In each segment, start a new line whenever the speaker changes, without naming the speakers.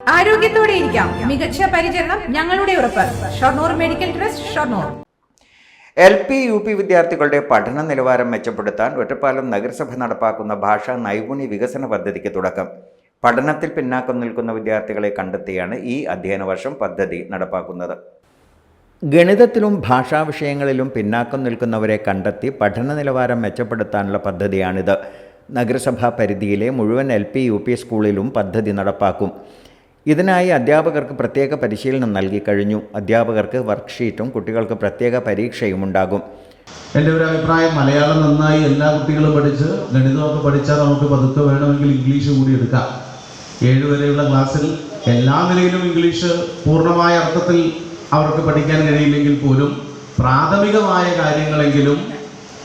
ആരോഗ്യത്തോടെ ഇരിക്കാം. മികച്ച പരിചരണം ഞങ്ങളുടെ ഉറപ്പ്. Shoranur medical trust Shoranur.
L P U P വിദ്യാർത്ഥികളുടെ പഠന നിലവാരം മെച്ചപ്പെടുത്താൻ ഒറ്റപ്പാലം നഗരസഭ നടപ്പാക്കുന്ന ഭാഷാ നൈപുണ്യ വികസന പദ്ധതിക്ക് തുടക്കം. പഠനത്തിൽ പിന്നാക്കം നിൽക്കുന്ന വിദ്യാർത്ഥികളെ കണ്ടെത്തിയാണ് ഈ അധ്യയന വർഷം പദ്ധതി നടപ്പാക്കുന്നത്. ഗണിതത്തിലും ഭാഷാ വിഷയങ്ങളിലും പിന്നാക്കം നിൽക്കുന്നവരെ കണ്ടെത്തി പഠന നിലവാരം മെച്ചപ്പെടുത്താനുള്ള പദ്ധതിയാണിത്. നഗരസഭാ പരിധിയിലെ മുഴുവൻ എൽ പി യു പി സ്കൂളിലും പദ്ധതി നടപ്പാക്കും. ഇതിനായി അധ്യാപകർക്ക് പ്രത്യേക പരിശീലനം നൽകി കഴിഞ്ഞു. അധ്യാപകർക്ക് വർക്ക്ഷീറ്റും കുട്ടികൾക്ക് പ്രത്യേക പരീക്ഷയും ഉണ്ടാകും.
എന്റെ ഒരു അഭിപ്രായം മലയാളം നന്നായി എല്ലാ കുട്ടികളും പഠിച്ച് ഗണിതമൊക്കെ പഠിച്ചാൽ നമുക്ക് പതുക്കെ വേണമെങ്കിൽ ഇംഗ്ലീഷ് കൂടി എടുക്കാം. ഏഴ് വരെയുള്ള ക്ലാസ്സിൽ എല്ലാ നിലയിലും ഇംഗ്ലീഷ് പൂർണമായ അർത്ഥത്തിൽ അവർക്ക് പഠിക്കാൻ കഴിയില്ലെങ്കിൽ പോലും പ്രാഥമികമായ കാര്യങ്ങളെങ്കിലും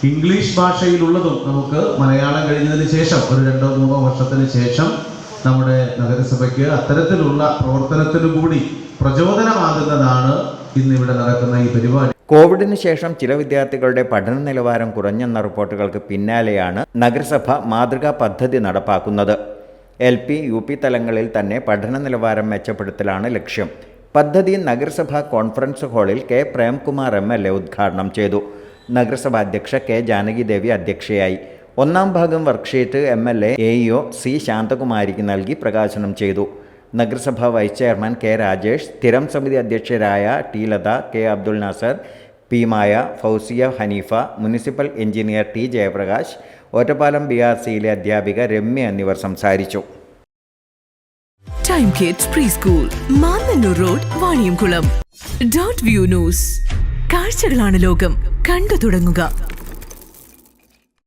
ഇംഗ്ലീഷ് ഭാഷയിലുള്ളതും നമുക്ക് മലയാളം കഴിഞ്ഞതിന് ശേഷം ഒരു രണ്ടോ മൂന്നോ വർഷത്തിന് ശേഷം നമ്മുടെ നഗരസഭയ്ക്ക് അത്തരത്തിലുള്ള പ്രവർത്തനത്തിനു കൂടി പ്രചോദനമാകുന്നതാണ് ഇന്നിവിടെ നടക്കുന്ന ഈ പരിപാടി.
കോവിഡിന് ശേഷം ചില വിദ്യാർത്ഥികളുടെ പഠന നിലവാരം കുറഞ്ഞെന്ന റിപ്പോർട്ടുകൾക്ക് പിന്നാലെയാണ് നഗരസഭ മാതൃകാ പദ്ധതി നടപ്പാക്കുന്നത്. എൽ പി യു പി തലങ്ങളിൽ തന്നെ പഠന നിലവാരം മെച്ചപ്പെടുത്തലാണ് ലക്ഷ്യം. പദ്ധതി നഗരസഭാ കോൺഫറൻസ് ഹാളിൽ K Premkumar M L A ഉദ്ഘാടനം ചെയ്തു. നഗരസഭാ അധ്യക്ഷ കെ ജാനകിദേവി അധ്യക്ഷയായി. ഒന്നാം ഭാഗം worksheet M L A A EO C ശാന്തകുമാരിക്ക് നൽകി പ്രകാശനം ചെയ്തു. നഗരസഭാ വൈസ് ചെയർമാൻ കെ രാജേഷ് സ്ഥിരം സമിതി അധ്യക്ഷരായ T Latha K Abdul Nasar P Maya Fousiya Haneefa municipal engineer T Jayaprakash Ottapalam B R സിയിലെ അധ്യാപിക രമ്യ എന്നിവർ സംസാരിച്ചു.
Time kids preschool road Vaniyamkulam dot view news കാഴ്ചകളാണ് ലോകം. കണ്ടു തുടങ്ങുക.